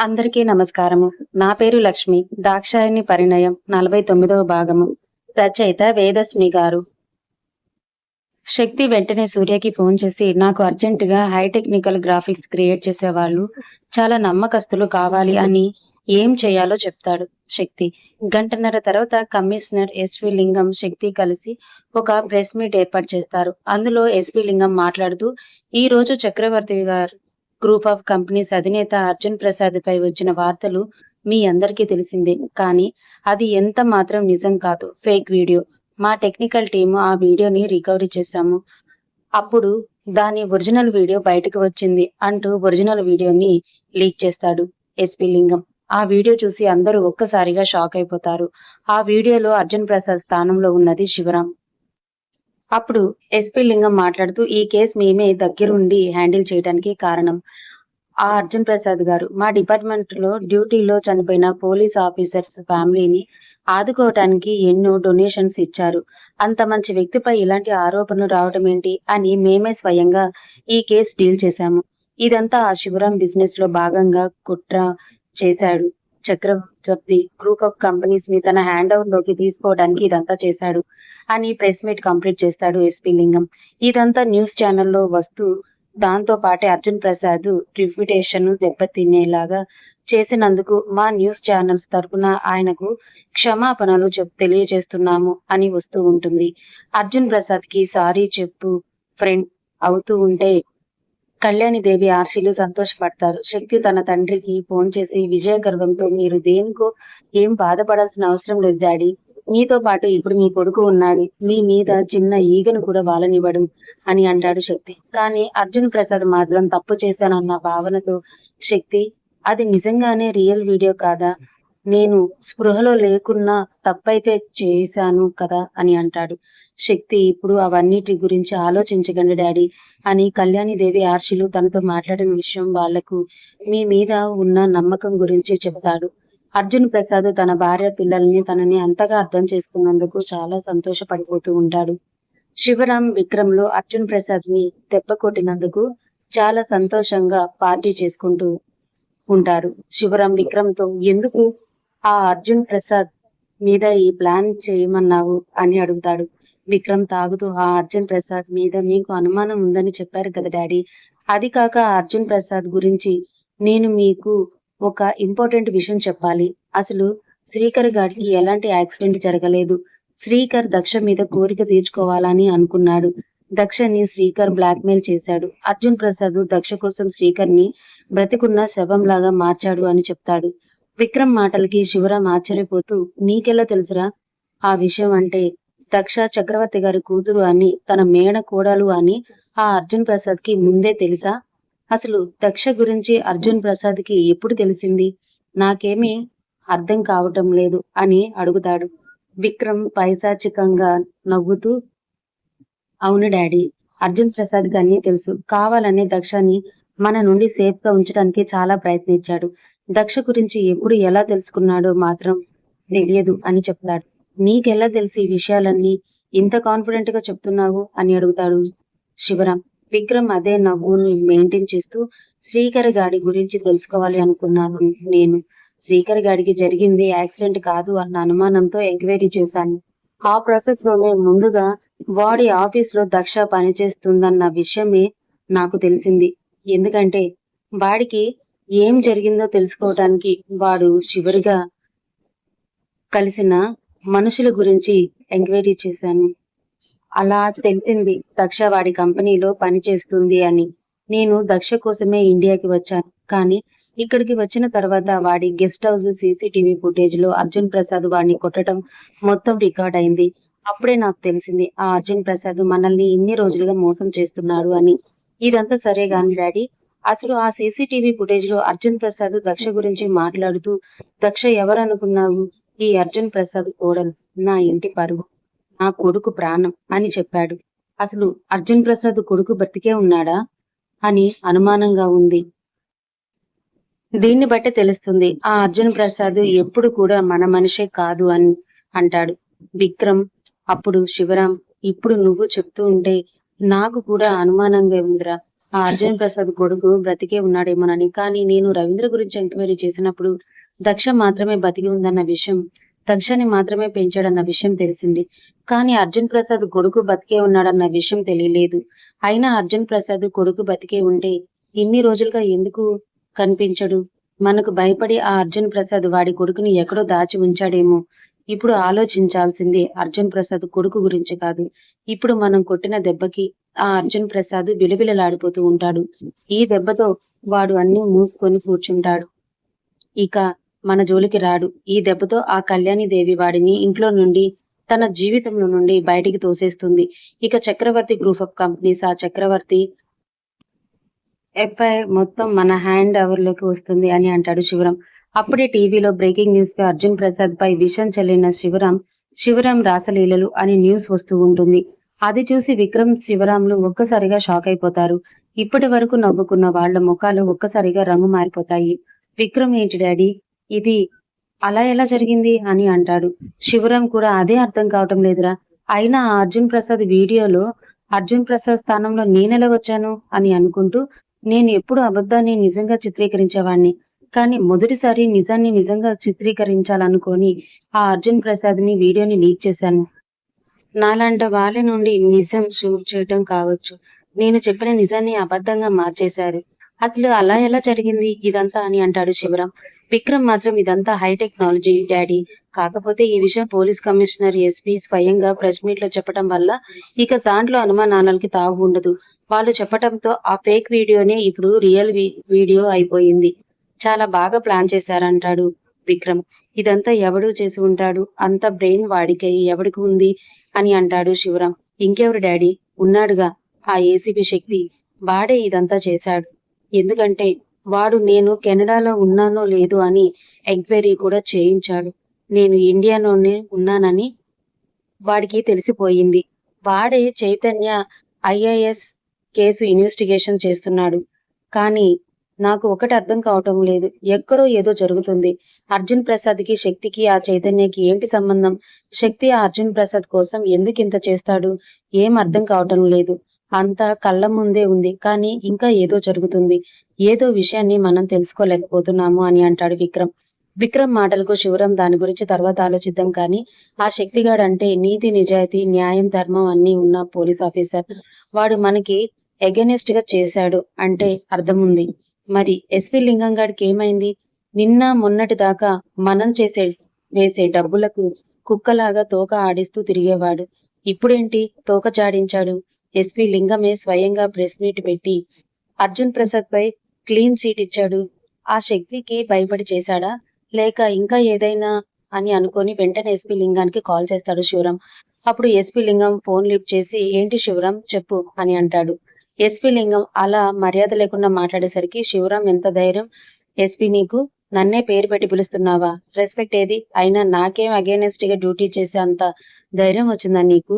అందరికీ నమస్కారము. నా పేరు లక్ష్మి. దాక్షాయణి పరిణయం నలభై తొమ్మిదవ భాగము. రచయిత వేదస్మి గారు. శక్తి వెంటనే సూర్యకి ఫోన్ చేసి నాకు అర్జెంటుగా హై టెక్నికల్ గ్రాఫిక్స్ క్రియేట్ చేసే వాళ్ళు చాలా నమ్మకస్తులు కావాలి అని ఏం చేయాలో చెప్తాడు శక్తి. గంటన్నర తర్వాత కమిషనర్ ఎస్వి లింగం శక్తి కలిసి ఒక ప్రెస్ మీట్ ఏర్పాటు చేస్తారు. అందులో ఎస్వి లింగం మాట్లాడుతూ ఈ రోజు చక్రవర్తి గారు గ్రూప్ ఆఫ్ కంపెనీస్ అధినేత అర్జున్ ప్రసాద్ పై వచ్చిన వార్తలు మీ అందరికీ తెలిసిందే. కానీ అది ఎంత మాత్రం నిజం కాదు. Fake video. మా టెక్నికల్ టీము ఆ వీడియోని రికవరీ చేశాము. అప్పుడు దాని ఒరిజినల్ వీడియో బయటకు వచ్చింది అంటూ ఒరిజినల్ వీడియోని లీక్ చేస్తాడు ఎస్పి లింగం. ఆ వీడియో చూసి అందరూ ఒక్కసారిగా షాక్ అయిపోతారు. ఆ వీడియోలో అర్జున్ ప్రసాద్ స్థానంలో ఉన్నది శివరాం అప్పుడు ఎస్పీ లింగం మాట్లాడుతూ ఈ కేసు మేమే దగ్గరుండి హ్యాండిల్ చేయడానికి కారణం ఆ అర్జున్ ప్రసాద్ గారు. మా డిపార్ట్మెంట్లో డ్యూటీలో చనిపోయిన పోలీస్ ఆఫీసర్స్ ఫ్యామిలీని ఆదుకోవటానికి ఎన్నో డొనేషన్స్ ఇచ్చారు. అంత మంచి వ్యక్తిపై ఇలాంటి ఆరోపణలు రావడం ఏంటి అని మేమే స్వయంగా ఈ కేసు డీల్ చేశాము. ఇదంతా ఆ శివరాం బిజినెస్లో భాగంగా కుట్ర చేశాడు. చక్రవర్తి గ్రూప్ ఆఫ్ కంపెనీస్ని తన హ్యాండ్ ఓవర్లోకి తీసుకోవడానికి ఇదంతా చేశాడు. అని ప్రెస్ మీట్ కంప్లీట్ చేస్తాడు ఎస్పీ లింగం. ఇదంతా న్యూస్ ఛానల్లో వస్తూ దాంతో పాటే అర్జున్ ప్రసాద్ రిప్యుటేషన్ దెబ్బతినేలాగా చేసినందుకు మా న్యూస్ ఛానల్స్ తరఫున ఆయనకు క్షమాపణలు చెప్ తెలియజేస్తున్నాము అని వస్తూ ఉంటుంది. అర్జున్ ప్రసాద్కి సారీ చెప్పు ఫ్రెండ్ అవుతూ ఉంటే కళ్యాణి దేవి ఆర్షిలు సంతోషపడతారు. శక్తి తన తండ్రికి ఫోన్ చేసి విజయ గర్వంతో మీరు దేనికో ఏం బాధపడాల్సిన అవసరం లేదు డాడీ. మీతో పాటు ఇప్పుడు మీ కొడుకు ఉన్నాడు. మీ మీద చిన్న ఈగను కూడా వాలనివ్వడు అని అంటాడు శక్తి. కానీ అర్జున్ ప్రసాద్ మాత్రం తప్పు చేశానన్న భావనతో శక్తి అది నిజంగానే రియల్ వీడియో కాదా? నేను స్పృహలో లేకున్నా తప్పైతే చేశాను కదా అని అంటాడు. శక్తి ఇప్పుడు అవన్నిటి గురించి ఆలోచించకండి డాడీ అని కళ్యాణి దేవి ఆర్షిలు తనతో మాట్లాడిన విషయం వాళ్ళకు మీ మీద ఉన్న నమ్మకం గురించి చెబుతాడు. అర్జున్ ప్రసాద్ తన భార్య పిల్లల్ని తనని అంతగా అర్థం చేసుకున్నందుకు చాలా సంతోషపడిపోతూ ఉంటాడు. శివరాం విక్రమ్లో అర్జున్ ప్రసాద్ని దెబ్బ కొట్టినందుకు చాలా సంతోషంగా పార్టీ చేసుకుంటూ ఉంటారు. శివరాం విక్రమ్తో ఎందుకు ఆ అర్జున్ ప్రసాద్ మీద ఈ ప్లాన్ చేయమన్నావు అని అడుగుతాడు. విక్రమ్ తాగుతూ ఆ అర్జున్ ప్రసాద్ మీద మీకు అనుమానం ఉందని చెప్పారు కదా డాడీ. అది కాక ఆ అర్జున్ ప్రసాద్ గురించి నేను మీకు ఒక ఇంపార్టెంట్ విషయం చెప్పాలి. అసలు శ్రీకర్ గారికి ఎలాంటి యాక్సిడెంట్ జరగలేదు. శ్రీకర్ దక్ష మీద కోరిక తీర్చుకోవాలని అనుకున్నాడు. దక్షని శ్రీకర్ బ్లాక్మెయిల్ చేశాడు. అర్జున్ ప్రసాద్ దక్ష కోసం శ్రీకర్ని బ్రతికున్న శవంలాగా మార్చాడు అని చెప్తాడు. విక్రమ్ మాటలకి శివరాం ఆశ్చర్యపోతూ నీకెలా తెలుసురా? ఆ విషయం అంటే దక్ష చక్రవర్తి గారి కూతురు అని తన మేడ కోడలు అని ఆ అర్జున్ ప్రసాద్కి ముందే తెలుసా? అసలు దక్ష గురించి అర్జున్ ప్రసాద్కి ఎప్పుడు తెలిసింది? నాకేమీ అర్థం కావటం లేదు అని అడుగుతాడు. విక్రమ్ పైశాచికంగా నవ్వుతూ అవును డాడీ అర్జున్ ప్రసాద్కి అన్నీ తెలుసు. కావాలనే దక్షని మన నుండి సేఫ్గా ఉంచడానికి చాలా ప్రయత్నించాడు. దక్ష గురించి ఎప్పుడు ఎలా తెలుసుకున్నాడో మాత్రం తెలియదు అని చెప్తాడు. నీకెలా తెలిసి ఈ విషయాలన్నీ? ఇంత కాన్ఫిడెంట్గా చెప్తున్నావు అని అడుగుతాడు శివరాం విక్రమ్ అదే నవ్వుని మెయింటైన్ చేస్తూ శ్రీకర్ గాడి గురించి తెలుసుకోవాలి అనుకున్నాను నేను. శ్రీకర్ గాడికి జరిగింది యాక్సిడెంట్ కాదు అన్న అనుమానంతో ఎంక్వైరీ చేశాను. ఆ ప్రాసెస్లోనే ముందుగా వాడి ఆఫీస్లో దక్ష పనిచేస్తుందన్న విషయమే నాకు తెలిసింది. ఎందుకంటే వాడికి ఏం జరిగిందో తెలుసుకోవడానికి వాడు చివరిగా కలిసిన మనుషుల గురించి ఎంక్వైరీ చేశాను. అలా తెలిసింది దక్ష వాడి కంపెనీలో పనిచేస్తుంది అని. నేను దక్ష కోసమే ఇండియాకి వచ్చాను. కానీ ఇక్కడికి వచ్చిన తర్వాత వాడి గెస్ట్ హౌస్ సీసీటీవీ ఫుటేజ్లో అర్జున్ ప్రసాద్ వాడిని కొట్టడం మొత్తం రికార్డ్ అయింది. అప్పుడే నాకు తెలిసింది ఆ అర్జున్ ప్రసాద్ మనల్ని ఇన్ని రోజులుగా మోసం చేస్తున్నాడు అని. ఇదంతా సరే గాని డాడీ అసలు ఆ సీసీటీవీ ఫుటేజ్లో అర్జున్ ప్రసాద్ దక్ష గురించి మాట్లాడుతూ దక్ష ఎవరనుకున్నావు? ఈ అర్జున్ ప్రసాద్ కోడలు. నా ఇంటి పరువు. నా కొడుకు ప్రాణం అని చెప్పాడు. అసలు అర్జున్ ప్రసాద్ కొడుకు బ్రతికే ఉన్నాడా అని అనుమానంగా ఉంది. దీన్ని బట్టి తెలుస్తుంది ఆ అర్జున్ ప్రసాద్ ఎప్పుడు కూడా మన మనిషే కాదు అని అంటాడు. విక్రమ్ అప్పుడు శివరాం ఇప్పుడు నువ్వు చెప్తూ ఉంటే నాకు కూడా అనుమానంగా ఉందిరా. ఆ అర్జున్ ప్రసాద్ కొడుకు బ్రతికే ఉన్నాడేమోనని. కానీ నేను రవీంద్ర గురించి ఎంక్వైరీ చేసినప్పుడు దక్ష మాత్రమే బతికి ఉందన్న విషయం దక్షని మాత్రమే పెంచాడన్న విషయం తెలిసింది. కానీ అర్జున్ ప్రసాద్ కొడుకు బతికే ఉన్నాడన్న విషయం తెలియలేదు. అయినా అర్జున్ ప్రసాద్ కొడుకు బతికే ఉంటే ఇన్ని రోజులుగా ఎందుకు కనిపించడు? మనకు భయపడి ఆ అర్జున్ ప్రసాద్ వాడి కొడుకుని ఎక్కడో దాచి ఉంచాడేమో. ఇప్పుడు ఆలోచించాల్సింది అర్జున్ ప్రసాద్ కొడుకు గురించి కాదు. ఇప్పుడు మనం కొట్టిన దెబ్బకి ఆ అర్జున్ ప్రసాద్ బిలబిలలాడిపోతూ ఉంటాడు. ఈ దెబ్బతో వాడు అన్ని మూసుకొని కూర్చుంటాడు. ఇక మన జోలికి రాడు. ఈ దెబ్బతో ఆ కళ్యాణి దేవి వాడిని ఇంట్లో నుండి తన జీవితంలో నుండి బయటికి తోసేస్తుంది. ఇక చక్రవర్తి గ్రూప్ ఆఫ్ కంపెనీస్ ఆ చక్రవర్తి ఎఫ్ఐ మొత్తం మన హ్యాండ్ ఓవర్లోకి వస్తుంది అని అంటాడు శివరాం. అప్పుడే టీవీలో బ్రేకింగ్ న్యూస్గా అర్జున్ ప్రసాద్ పై విషం చల్లిన శివరాం శివరాం రాసలీలలు అని న్యూస్ వస్తూ ఉంటుంది. అది చూసి విక్రమ్ శివరాములు ఒక్కసారిగా షాక్ అయిపోతారు. ఇప్పటి వరకు నవ్వుకున్న వాళ్ళ ముఖాలు ఒక్కసారిగా రంగు మారిపోతాయి. విక్రమ్ ఏంటి డాడీ? ఇది అలా ఎలా జరిగింది అని అంటాడు. శివరాం కూడా అదే అర్థం కావటం లేదురా. అయినా అర్జున్ ప్రసాద్ వీడియోలో అర్జున్ ప్రసాద్ స్థానంలో నేనెలా వచ్చాను? అని అనుకుంటూ నేను ఎప్పుడు అబద్ధాన్ని నిజంగా చిత్రీకరించేవాణ్ణి. కానీ మొదటిసారి నిజాన్ని నిజంగా చిత్రీకరించాలనుకొని ఆ అర్జున్ ప్రసాద్ని వీడియోని లీక్ చేశాను. నాలాంటి వాళ్ళ నుండి నిజం షూట్ చేయటం కావచ్చు. నేను చెప్పిన నిజాన్ని అబద్ధంగా మార్చేశారు. అసలు అలా ఎలా జరిగింది? ఇదంతా అని అంటాడు శివరాం. విక్రమ్ మాత్రం ఇదంతా హై టెక్నాలజీ డాడీ. కాకపోతే ఈ విషయం పోలీస్ కమిషనర్ ఎస్పీ స్వయంగా ప్రెస్ మీట్లో చెప్పడం వల్ల ఇక దాంట్లో అనుమానాలకి తావు ఉండదు. వాళ్ళు చెప్పటంతో ఆ ఫేక్ వీడియోనే ఇప్పుడు రియల్ వీడియో అయిపోయింది. చాలా బాగా ప్లాన్ చేశారంటాడు. విక్రమ్. ఇదంతా ఎవడు చేసి ఉంటాడు? అంత బ్రెయిన్ వాడికి ఎవడికి ఉంది అని అంటాడు శివరాం. ఇంకెవరు డాడీ? ఉన్నాడుగా. ఆ ఏసీపీ శక్తి వాడే ఇదంతా చేశాడు. ఎందుకంటే వాడు నేను కెనడాలో ఉన్నానో లేదో అని ఎంక్వైరీ కూడా చేయించాడు. నేను ఇండియాలోనే ఉన్నానని వాడికి తెలిసిపోయింది. వాడే చైతన్య ఐఏఎస్ కేసు ఇన్వెస్టిగేషన్ చేస్తున్నాడు. కానీ నాకు ఒకటి అర్థం కావటం లేదు. ఎక్కడో ఏదో జరుగుతుంది. అర్జున్ ప్రసాద్కి శక్తికి ఆ చైతన్యకి ఏంటి సంబంధం? శక్తి ఆ అర్జున్ ప్రసాద్ కోసం ఎందుకు ఇంత చేస్తాడు? ఏం అర్థం కావటం లేదు. అంతా కళ్ళ ముందే ఉంది. కానీ ఇంకా ఏదో జరుగుతుంది. ఏదో విషయాన్ని మనం తెలుసుకోలేకపోతున్నాము అని అంటాడు విక్రమ్. విక్రమ్ మాటలకు శివరాం దాని గురించి తర్వాత ఆలోచిద్దాం కానీ ఆ శక్తిగాడు అంటే నీతి నిజాయితీ న్యాయం ధర్మం అన్ని ఉన్న పోలీస్ ఆఫీసర్. వాడు మనకి ఎగెనెస్ట్గా చేశాడు అంటే అర్థం ఉంది మరి ఎస్పి లింగంగాడికి ఏమైంది? నిన్న మొన్నటి దాకా మనం చేసే వేసే డబ్బులకు కుక్కలాగా తోక ఆడిస్తూ తిరిగేవాడు. ఇప్పుడేంటి? తోక చాడించాడు ఎస్పి లింగమే స్వయంగా ప్రెస్ మీట్ పెట్టి అర్జున్ ప్రసాద్ పై క్లీన్ చీట్ ఇచ్చాడు. ఆ శక్తికి భయపడి చేశాడా? లేక ఇంకా ఏదైనా అని అనుకొని వెంటనే ఎస్పీ లింగానికి కాల్ చేస్తాడు శివరాం. అప్పుడు ఎస్పీ లింగం ఫోన్ లిఫ్ట్ చేసి ఏంటి శివరాం? చెప్పు అని అంటాడు. ఎస్పీ లింగం అలా మర్యాద లేకుండా మాట్లాడేసరికి శివరాం ఎంత ధైర్యం? ఎస్పీ నీకు నన్నే పేరు పెట్టి పిలుస్తున్నావా? రెస్పెక్ట్ ఏది? అయినా నాకేం అగేనెస్ట్గా డ్యూటీ చేసే అంత ధైర్యం వచ్చిందా నీకు?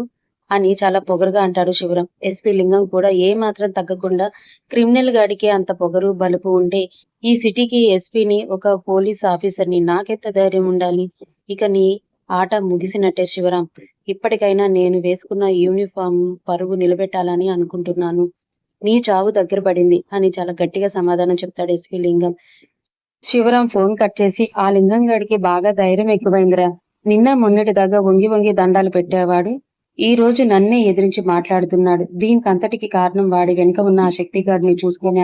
అని చాలా పొగరుగా అంటాడు శివరాం. ఎస్పీ లింగం కూడా ఏ మాత్రం తగ్గకుండా క్రిమినల్ గాడికి అంత పొగరు బలుపు ఉంటే ఈ సిటీకి ఎస్పీని ఒక పోలీస్ ఆఫీసర్ని నాకెంత ధైర్యం ఉండాలి? ఇక నీ ఆట ముగిసినట్టే శివరాం. ఇప్పటికైనా నేను వేసుకున్న యూనిఫామ్ పరుగు నిలబెట్టాలని అనుకుంటున్నాను. నీ చావు దగ్గర పడింది అని చాలా గట్టిగా సమాధానం చెప్తాడు SV Lingam. Sivaram phone cut చేసి ఆ లింగం గడికి బాగా ధైర్యం ఎక్కువైందిరా. నిన్న మొన్నటి దాకా వంగి వంగి దండాలు పెట్టేవాడు. ఈ రోజు నన్నే ఎదిరించి మాట్లాడుతున్నాడు. దీనికంతటికి కారణం వాడి వెనుక ఉన్న ఆ శక్తిగాడిని చూసుకుని